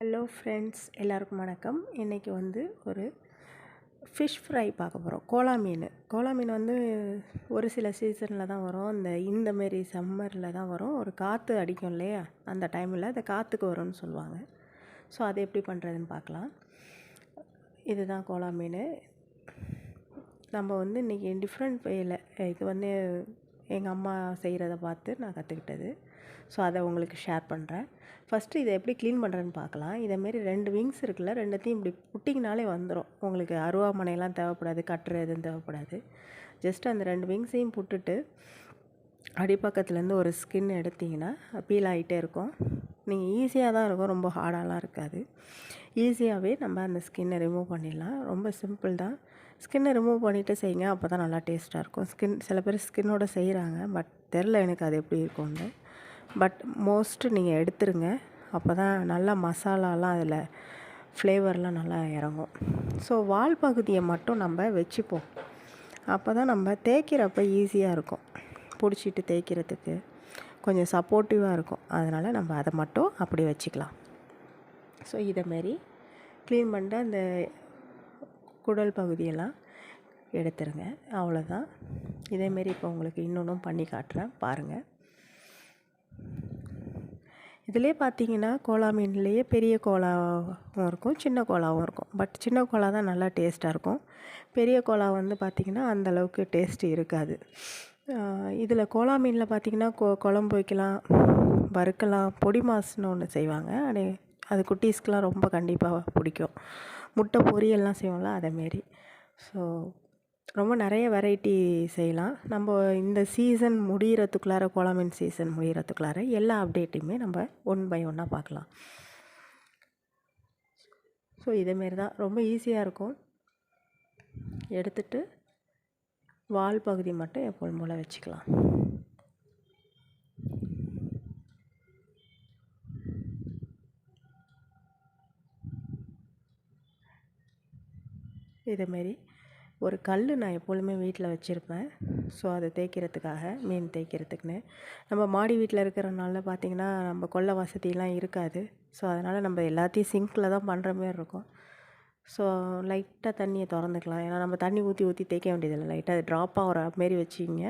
Hello friends எல்லாருக்கும் வணக்கம். இன்றைக்கி வந்து ஒரு ஃபிஷ் ஃப்ரை பார்க்க போகிறோம் கோலா மீன். கோலா மீன் வந்து ஒரு சில சீசனில் தான் வரும். இந்த இந்த மாரி சம்மரில் தான் வரும். ஒரு காற்று அடிக்கும் இல்லையா? அந்த டைமில் அந்த காற்றுக்கு வரும்னு சொல்லுவாங்க. ஸோ அதை எப்படி பண்ணுறதுன்னு பார்க்கலாம். இதுதான் கோலா மீன். நம்ம வந்து இன்றைக்கி டிஃப்ரெண்ட் வேயில் இது வந்து எங்கள் அம்மா செய்கிறத பார்த்து நான் கற்றுக்கிட்டது. ஸோ அதை உங்களுக்கு ஷேர் பண்ணுறேன் ஃபஸ்ட்டு இதை எப்படி க்ளீன் பண்ணுறேன்னு பார்க்கலாம். இதேமாரி ரெண்டு விங்ஸ் இருக்குல்ல ரெண்டுத்தையும் இப்படி புட்டிங்கனாலே வந்துடும் உங்களுக்கு அருவாமனையெல்லாம் தேவைப்படாது கட்டுற எதுவும் தேவைப்படாது. ஜஸ்ட் அந்த ரெண்டு விங்ஸையும் புட்டுட்டு அடிப்பக்கத்துலேருந்து ஒரு ஸ்கின் எடுத்திங்கன்னா பீல் ஆகிட்டே இருக்கும். நீங்கள் ஈஸியாக தான் இருக்கும் ரொம்ப ஹார்டாலாம் இருக்காது. ஈஸியாகவே நம்ம அந்த ஸ்கின்னை ரிமூவ் பண்ணிடலாம். ரொம்ப சிம்பிள் தான். ஸ்கின்னை ரிமூவ் பண்ணிவிட்டு செய்யுங்க அப்போ தான் நல்லா டேஸ்ட்டாக இருக்கும். ஸ்கின் சில பேர் ஸ்கின்னோட செய்கிறாங்க பட் தெரில எனக்கு அது எப்படி இருக்கும்னு. பட் மோஸ்ட்டு நீங்கள் எடுத்துருங்க அப்போ தான் நல்லா மசாலாலாம் அதில் ஃப்ளேவர்லாம் நல்லா இறங்கும். ஸோ வால் பகுதியை மட்டும் நம்ம வச்சுப்போம். அப்போ தான் நம்ம தேய்க்கிறப்ப ஈஸியாக இருக்கும். பிடிச்சிட்டு தேய்க்கிறதுக்கு கொஞ்சம் சப்போர்ட்டிவாக இருக்கும். அதனால் நம்ம அதை மட்டும் அப்படி வச்சுக்கலாம். ஸோ இதை மாரி க்ளீன் பண்ணிட்டு அந்த குடல் பகுதியெல்லாம் எடுத்துருங்க. அவ்வளோதான். இதேமாரி இப்போ உங்களுக்கு இன்னொன்றும் பண்ணி காட்டுறேன். பாருங்கள் இதிலே பார்த்தீங்கன்னா கோலா மீன்லேயே பெரிய கோலாவும் இருக்கும் சின்ன கோலாவும் இருக்கும். பட் சின்ன கோலா தான் நல்லா டேஸ்ட்டாக இருக்கும். பெரிய கோலா வந்து பார்த்திங்கன்னா அந்தளவுக்கு டேஸ்ட்டு இருக்காது. இதில் கோலா மீனில் பார்த்திங்கன்னா கொ குழம்பு வைக்கலாம் வறுக்கலாம் பொடி மாசுன்னு ஒன்று செய்வாங்க. அது அது குட்டீஸ்க்கெலாம் ரொம்ப கண்டிப்பாக பிடிக்கும். முட்டை பொரியல்லாம் செய்வோம்ல அதேமாரி ஸோ ரொம்ப நிறைய வெரைட்டி செய்யலாம். நம்ம இந்த சீசன் முடிகிறதுக்குள்ளார கோலா சீசன் முடிகிறதுக்குள்ளார எல்லா அப்டேட்டையுமே நம்ம ஒன் பை ஒன்னாக பார்க்கலாம். ஸோ இதேமாரி தான். ரொம்ப ஈஸியாக இருக்கும். எடுத்துட்டு வால் பகுதி மட்டும் எப்போதும் போல் வச்சுக்கலாம். இதேமாரி ஒரு கல் நான் எப்பொழுதுமே வீட்டில் வச்சுருப்பேன். ஸோ அதை தேய்க்கிறதுக்காக மீன் தேய்க்கிறதுக்குன்னு. நம்ம மாடி வீட்டில் இருக்கிறனால பார்த்திங்கன்னா நம்ம கொல்லை வசதியெலாம் இருக்காது. ஸோ அதனால் நம்ம எல்லாத்தையும் சிங்கில் தான் பண்ணுற மாரி இருக்கும். ஸோ லைட்டாக தண்ணியை திறந்துக்கலாம். ஏன்னா நம்ம தண்ணி ஊற்றி ஊற்றி தேய்க்க வேண்டியதில்லை. லைட்டாக அது ட்ராப் ஆகிற மாரி வச்சிங்க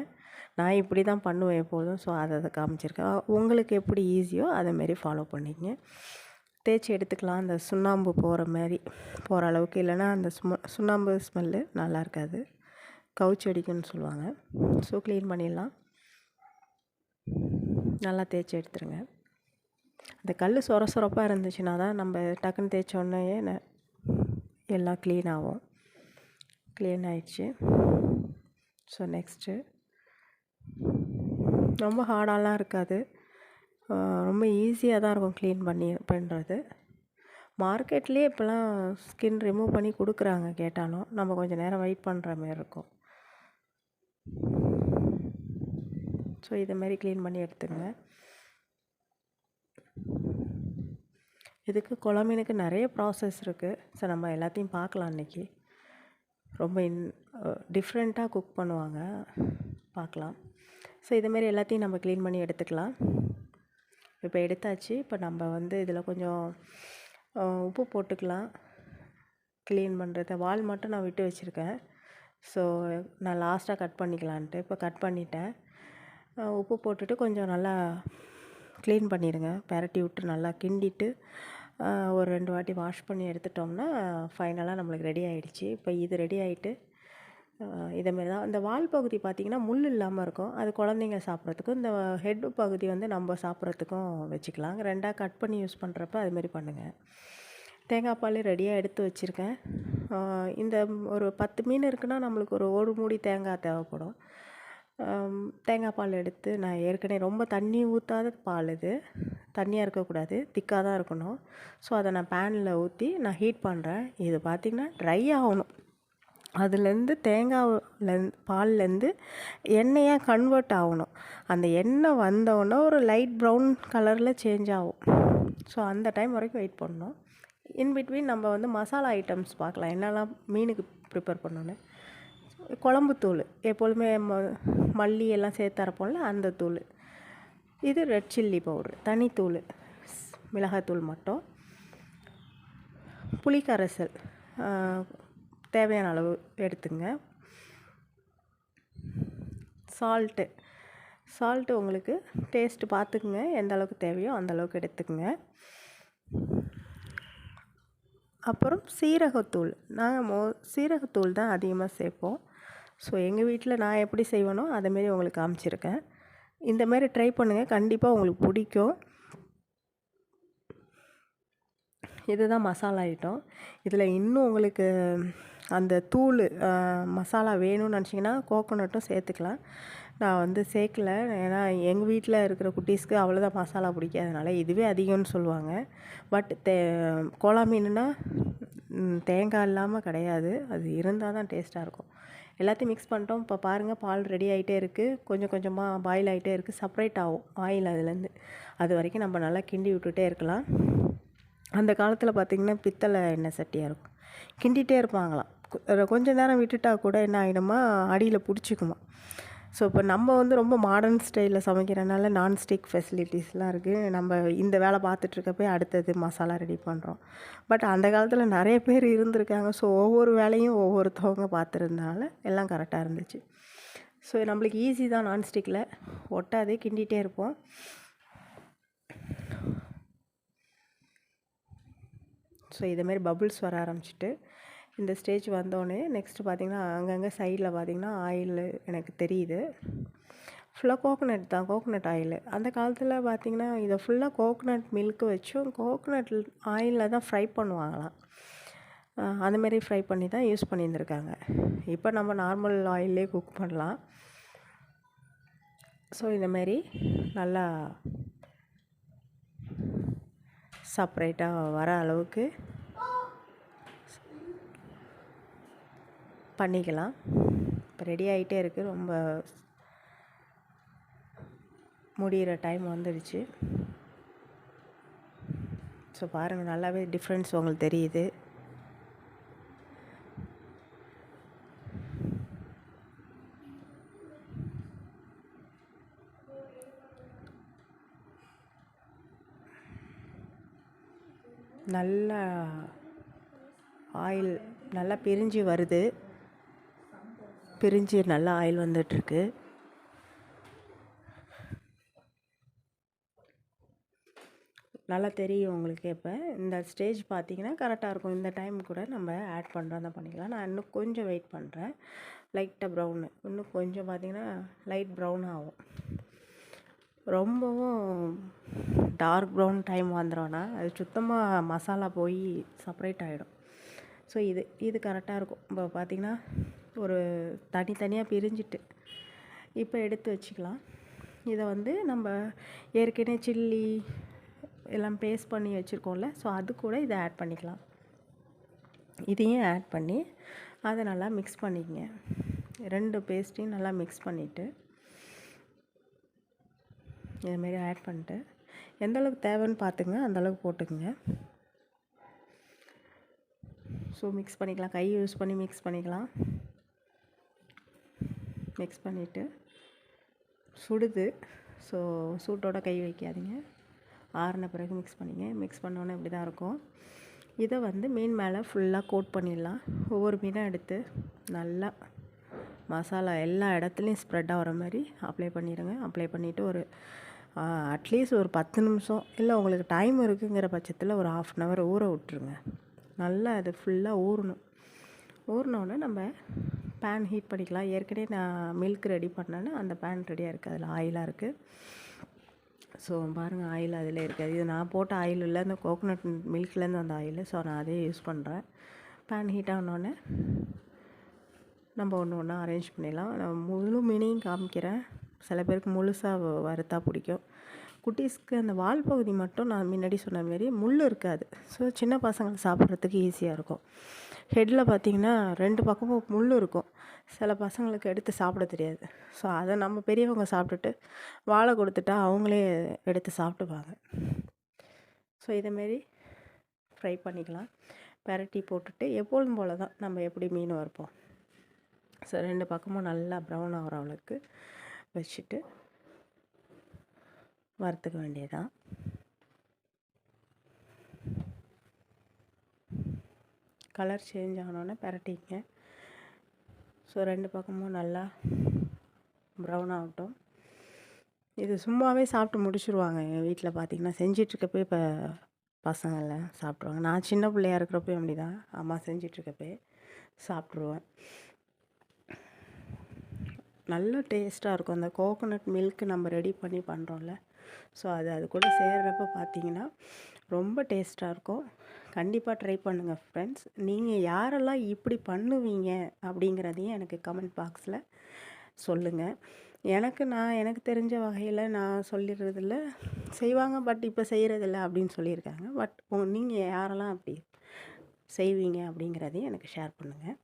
நான் இப்படி தான் பண்ணுவேன் எப்போதும் ஸோ அதை அதை காமிச்சிருக்கேன். உங்களுக்கு எப்படி ஈஸியோ அதை மாரி ஃபாலோ பண்ணிக்கங்க. தேய்ச்சி எடுத்துக்கலாம். அந்த சுண்ணாம்பு போகிற மாதிரி போகிற அளவுக்கு. இல்லைனா அந்த சும சுண்ணாம்பு ஸ்மெல்லு நல்லா இருக்காது. கவுச்சி அடிக்கும்னு சொல்லுவாங்க. ஸோ க்ளீன் பண்ணிடலாம். நல்லா தேய்ச்சி எடுத்துருங்க. அந்த கல் சொர சொரப்பாக இருந்துச்சுன்னா தான் நம்ம டக்குன்னு தேய்ச்ச எல்லாம் க்ளீன் ஆகும். க்ளீன் ஆயிடுச்சு. ஸோ நெக்ஸ்ட்டு ரொம்ப ஹார்டாலாம் இருக்காது. ரொம்ப ஈஸியாக தான் இருக்கும் க்ளீன் பண்ணி பண்ணுறது மார்க்கெட்லேயே இப்போலாம் ஸ்கின் ரிமூவ் பண்ணி கொடுக்குறாங்க கேட்டாலும் நம்ம கொஞ்சம் நேரம் வெயிட் பண்ணுற மாரி இருக்கும். ஸோ இதேமாரி க்ளீன் பண்ணி எடுத்துங்க. இதுக்கு குழம்பீனுக்கு நிறைய ப்ராசஸ் இருக்குது ஸோ நம்ம எல்லாத்தையும் பார்க்கலாம் இன்றைக்கி ரொம்ப இன் டிஃப்ரெண்ட்டாக குக் பண்ணுவாங்க. பார்க்கலாம். ஸோ இதுமாரி எல்லாத்தையும் நம்ம க்ளீன் பண்ணி எடுத்துக்கலாம். இப்போ எடுத்தாச்சு. இப்போ நம்ம வந்து இதில் கொஞ்சம் உப்பு போட்டுக்கலாம். க்ளீன் பண்ணுறது வால் மட்டும் நான் விட்டு வச்சுருக்கேன். ஸோ நான் லாஸ்ட்டாக கட் பண்ணிக்கலான்ட்டு. இப்போ கட் பண்ணிட்டேன். உப்பு போட்டுட்டு கொஞ்சம் நல்லா க்ளீன் பண்ணிடுங்க. பெரட்டி விட்டு நல்லா கிண்டிட்டு ஒரு ரெண்டு வாட்டி வாஷ் பண்ணி எடுத்துட்டோம்னா ஃபைனலாக நம்மளுக்கு ரெடி ஆகிடுச்சி இப்போ இது ரெடி ஆகிட்டு இதேமாரி தான். இந்த வால் பகுதி பார்த்திங்கன்னா முள் இல்லாமல் இருக்கும். அது குழந்தைங்க சாப்பிட்றதுக்கும் இந்த ஹெட் பகுதி வந்து நம்ம சாப்பிட்றதுக்கும் வச்சுக்கலாம். ரெண்டாக கட் பண்ணி யூஸ் பண்ணுறப்ப அதுமாரி பண்ணுங்கள் தேங்காய் பால் ரெடியாக எடுத்து வச்சுருக்கேன். இந்த ஒரு பத்து மீன் இருக்குன்னா நம்மளுக்கு ஒரு ஒரு மூடி தேங்காய் தேவைப்படும். தேங்காய் பால் எடுத்து நான் ஏற்கனவே ரொம்ப தண்ணி ஊற்றாத பால் இது. தண்ணியாக இருக்கக்கூடாது. திக்காக தான் இருக்கணும். ஸோ அதை நான் பேனில் ஊற்றி நான் ஹீட் பண்ணுறேன் இது பார்த்திங்கன்னா ட்ரை ஆகணும். அதுலேருந்து தேங்காவில் பால்லேருந்து எண்ணெயாக கன்வெர்ட் ஆகணும். அந்த எண்ணெய் வந்தோடனே ஒரு லைட் ப்ரௌன் கலரில் சேஞ்ச் ஆகும். ஸோ அந்த டைம் வரைக்கும் வெயிட் பண்ணணும். இன் பிட்வீன் நம்ம வந்து மசாலா ஐட்டம்ஸ் பார்க்கலாம். என்னெல்லாம் மீனுக்கு ப்ரிப்பேர் பண்ணணும் குழம்புத்தூள் எப்பொழுதுமே ம மல்லி எல்லாம் சேர்த்து அரைப்போம்ல அந்த தூள். இது ரெட் சில்லி பவுடர் தனித்தூள். மிளகாத்தூள் மட்டும். புளிக்கரைசல். தேவையான அளவு எடுத்துங்க. சால்ட்டு சால்ட்டு உங்களுக்கு டேஸ்ட்டு பார்த்துக்குங்க. எந்த அளவுக்கு தேவையோ அந்த அளவுக்கு எடுத்துக்கங்க. அப்புறம் சீரகத்தூள் நாங்கள் மோ சீரகத்தூள் தான் அதிகமாக சேர்ப்போம். ஸோ எங்கள் வீட்டில் நான் எப்படி செய்வேனோ அதேமாரி உங்களுக்கு காமிச்சிருக்கேன். இந்தமாரி ட்ரை பண்ணுங்கள் கண்டிப்பாக உங்களுக்கு பிடிக்கும். இதுதான் மசாலா ஐட்டம் இதில் இன்னும் உங்களுக்கு அந்த தூள் மசாலா வேணும்னு நினச்சிங்கன்னா கோகோனட்டும் சேர்த்துக்கலாம். நான் வந்து சேர்க்கல. ஏன்னா எங்கள் வீட்டில் இருக்கிற குட்டீஸ்க்கு அவ்வளோதான் மசாலா பிடிக்காதனால இதுவே அதிகம்னு சொல்லுவாங்க. பட் தே கோலா மீனுனா தேங்காய் இல்லாமல் கிடையாது. அது இருந்தால் தான் டேஸ்ட்டாக இருக்கும். எல்லாத்தையும் மிக்ஸ் பண்ணிட்டோம். இப்போ பாருங்கள் பால் ரெடி ஆகிட்டே இருக்குது கொஞ்சம் கொஞ்சமாக பாயில் ஆகிட்டே இருக்குது செப்ரேட் ஆகும் ஆயில் அதுலேருந்து. அது வரைக்கும் நம்ம நல்லா கிண்டி விட்டுட்டே இருக்கலாம். அந்த காலத்தில் பார்த்திங்கன்னா பித்தளை எண்ணெய் சட்டியாக இருக்கும். கிண்டிகிட்டே இருப்பாங்களாம். கொஞ்ச நேரம் விட்டுட்டா கூட என்ன ஆகிடுமா அடியில் பிடிச்சிக்குமா ஸோ இப்போ நம்ம வந்து ரொம்ப மாடர்ன் ஸ்டைலில் சமைக்கிறனால நான்ஸ்டிக் ஃபெசிலிட்டிஸ்லாம் இருக்குது நம்ம இந்த வேலை பார்த்துட்ருக்கப்போ அடுத்தது மசாலா ரெடி பண்ணுறோம் பட் அந்த காலத்தில் நிறைய பேர் இருந்திருக்காங்க. ஸோ ஒவ்வொரு வேலையும் ஒவ்வொருத்தவங்க பார்த்துருந்தனால எல்லாம் கரெக்டாக இருந்துச்சு. ஸோ நம்மளுக்கு ஈஸி தான் நான்ஸ்டிக்கில் ஒட்டாதே கிண்டிகிட்டே இருப்போம். ஸோ இதேமாரி பபுள்ஸ் வர ஆரம்பிச்சிட்டு இந்த ஸ்டேஜ் வந்தோடனே நெக்ஸ்ட்டு பார்த்திங்கன்னா அங்கங்கே சைடில் பார்த்திங்கன்னா ஆயில் எனக்கு தெரியுது. ஃபுல்லாக கோகோனட் தான் கோகோனட் ஆயில் அந்த காலத்தில் பார்த்திங்கன்னா இதை ஃபுல்லாக கோகோனட் மில்க்கு வச்சும் கோகோனட் ஆயிலில் தான் ஃப்ரை பண்ணுவாங்களாம். அந்தமாரி ஃப்ரை பண்ணி தான் யூஸ் பண்ணியிருந்துருக்காங்க. இப்போ நம்ம நார்மல் ஆயிலே குக் பண்ணலாம். ஸோ இந்தமாரி நல்லா செப்பரேட்டாக வர அளவுக்கு பண்ணிக்கலாம். இப்போ ரெடி ஆகிட்டே இருக்குது ரொம்ப முடிகிற டைம் வந்துடுச்சு. ஸோ பாருங்கள் நல்லாவே டிஃப்ரென்ஸ் உங்களுக்கு தெரியுது. நல்லா ஆயில் நல்லா பிரிஞ்சு வருது. பிரிஞ்சு நல்லா ஆயில் வந்துட்டுருக்கு. நல்லா தெரியும் உங்களுக்கு இப்போ. இந்த ஸ்டேஜ் பார்த்தீங்கன்னா கரெக்டாக இருக்கும். இந்த டைம் கூட நம்ம ஆட் பண்ணுறதா பண்ணிக்கலாம். நான் இன்னும் கொஞ்சம் வெயிட் பண்ணுறேன் லைட்டாக ப்ரௌனு. இன்னும் கொஞ்சம் பார்த்தீங்கன்னா லைட் ப்ரௌன் ஆகும். ரொம்பவும் டார்க் ப்ரௌன் டைம் வந்துடும்னா அது சுத்தமாக மசாலா போய் செப்பரேட் ஆகிடும் ஸோ இது இது கரெக்டாக இருக்கும். இப்போ பார்த்திங்கன்னா ஒரு தனித்தனியாக பிரிஞ்சிட்டு. இப்போ எடுத்து வச்சுக்கலாம். இதை வந்து நம்ம ஏற்கனவே சில்லி எல்லாம் பேஸ்ட் பண்ணி வச்சுருக்கோம்ல ஸோ அது கூட இதை ஆட் பண்ணிக்கலாம். இதையும் ஆட் பண்ணி அதை நல்லா மிக்ஸ் பண்ணிக்கங்க. ரெண்டு பேஸ்ட்டையும் நல்லா மிக்ஸ் பண்ணிவிட்டு இதுமாரி ஆட் பண்ணிட்டு எந்தளவுக்கு தேவைன்னு பார்த்துங்க அந்தளவுக்கு போட்டுக்குங்க. ஸோ மிக்ஸ் பண்ணிக்கலாம். கை யூஸ் பண்ணி மிக்ஸ் பண்ணிக்கலாம். மிக்ஸ் பண்ணிவிட்டு சுடுது. ஸோ சூட்டோட கை வைக்காதீங்க. ஆறின பிறகு மிக்ஸ் பண்ணிங்க. மிக்ஸ் பண்ணோன்னே இப்படி தான் இருக்கும். இதை வந்து மீன் மேலே ஃபுல்லாக கோட் பண்ணிடலாம். ஒவ்வொரு மீனாக எடுத்து நல்லா மசாலா எல்லா இடத்துலையும் ஸ்ப்ரெட் ஆகிற மாதிரி அப்ளை பண்ணிடுங்க. அப்ளை பண்ணிவிட்டு ஒரு அட்லீஸ்ட் ஒரு பத்து நிமிஷம். இல்லை உங்களுக்கு டைம் இருக்குங்கிற பட்சத்தில் ஒரு ஆஃப் அன் ஹவர் ஊற விட்ருங்க நல்லா அது ஃபுல்லாக ஊறணும். ஊறினோடனே நம்ம பேன் ஹீட் பண்ணிக்கலாம். ஏற்கனவே நான் மில்க் ரெடி பண்ணேன்னா அந்த பேன் ரெடியாக இருக்குது அதில் ஆயிலாக இருக்குது ஸோ பாருங்கள் ஆயில் அதில் இருக்காது இது நான் போட்ட ஆயில் இல்லை அந்த கோகோனட் மில்க்லேருந்து வந்த ஆயில் ஸோ நான் அதே யூஸ் பண்ணுறேன் பேன் ஹீட் ஆனோடனே நம்ம ஒன்று ஒன்றா அரேஞ்ச் பண்ணிடலாம். நான் முழு மீனையும் காமிக்கிறேன். சில பேருக்கு முழுசாக வறுத்தா பிடிக்கும். குட்டீஸ்க்கு அந்த வால் பகுதி மட்டும் நான் முன்னாடி சொன்ன மாரி முள் இருக்காது. ஸோ சின்ன பசங்களை சாப்பிட்றதுக்கு ஈஸியாக இருக்கும். ஹெட்டில் பார்த்திங்கன்னா ரெண்டு பக்கமும் முள் இருக்கும். சில பசங்களுக்கு எடுத்து சாப்பிட தெரியாது. ஸோ அதை நம்ம பெரியவங்க சாப்பிட்டுட்டு வாழை கொடுத்துட்டா அவங்களே எடுத்து சாப்பிடுவாங்க. ஸோ இதேமாரி ஃப்ரை பண்ணிக்கலாம். பெரட்டி போட்டுட்டு எப்பொழுதும் போல் தான் நம்ம எப்படி மீன் வறுப்போம். ஸோ ரெண்டு பக்கமும் நல்லா ப்ரௌன் ஆகிற அளவுக்கு வச்சுட்டு வறுத்துக்க வேண்டியதான் கலர் சேஞ்ச் ஆனோடனே பிரட்டிங்க ஸோ ரெண்டு பக்கமும் நல்லா ப்ரௌன் ஆகட்டும். இது சும்மாவே சாப்பிட்டு முடிச்சுருவாங்க. எங்கள் வீட்டில் பார்த்தீங்கன்னா செஞ்சிட்ருக்கப்போ இப்போ பசங்கள்லாம் சாப்பிட்ருவாங்க நான் சின்ன பிள்ளையா இருக்கிறப்பயும் அப்படி தான் அம்மா செஞ்சிட்ருக்கப்பே சாப்பிட்ருவேன் நல்ல டேஸ்ட்டாக இருக்கும். அந்த கோகோனட் மில்க் நம்ம ரெடி பண்ணி பண்ணுறோம்ல ஸோ அது அது கூட சேர்கிறப்ப பார்த்தீங்கன்னா ரொம்ப டேஸ்ட்டாக இருக்கும். கண்டிப்பாக ட்ரை பண்ணுங்கள் ஃப்ரெண்ட்ஸ். நீங்கள் யாரெல்லாம் இப்படி பண்ணுவீங்க அப்படிங்கிறதையும் எனக்கு கமெண்ட் பாக்ஸில் சொல்லுங்கள் எனக்கு நான் எனக்கு தெரிஞ்ச வகையில் நான் சொல்லிடுறதில்ல செய்வாங்க பட் இப்போ செய்கிறதில்ல அப்படின்னு சொல்லியிருக்காங்க. பட் நீங்கள் யாரெல்லாம் அப்படி செய்வீங்க அப்படிங்கிறதையும் எனக்கு ஷேர் பண்ணுங்கள்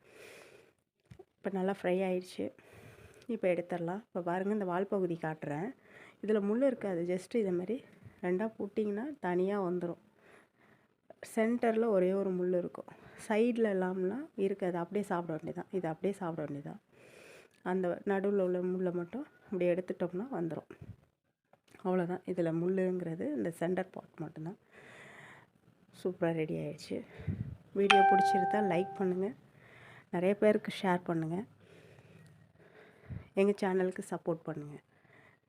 இப்போ நல்லா ஃப்ரை ஆயிடுச்சு. இப்போ எடுத்துடலாம். இப்போ பாருங்கள் இந்த வால் பகுதி காட்டுறேன். இதில் முள் இருக்காது ஜஸ்ட்டு இதை மாதிரி ரெண்டாக போட்டிங்கன்னா தனியாக வந்துடும் சென்டரில் ஒரே ஒரு முள் இருக்கும். சைடில் எல்லாம்லாம் இருக்காது அப்படியே சாப்பிட வேண்டியதான் இது அப்படியே சாப்பிட வேண்டியதான் அந்த நடுவில் உள்ள முள்ளை மட்டும் அப்படி எடுத்துட்டோம்னா வந்துடும் அவ்வளோதான் இதில் முள்ளுங்கிறது இந்த சென்டர் பார்ட் மட்டும்தான். சூப்பராக ரெடி ஆயிடுச்சு. வீடியோ பிடிச்சிருந்தா லைக் பண்ணுங்கள் நிறைய பேருக்கு ஷேர் பண்ணுங்கள் எங்கள் சேனலுக்கு சப்போர்ட் பண்ணுங்கள்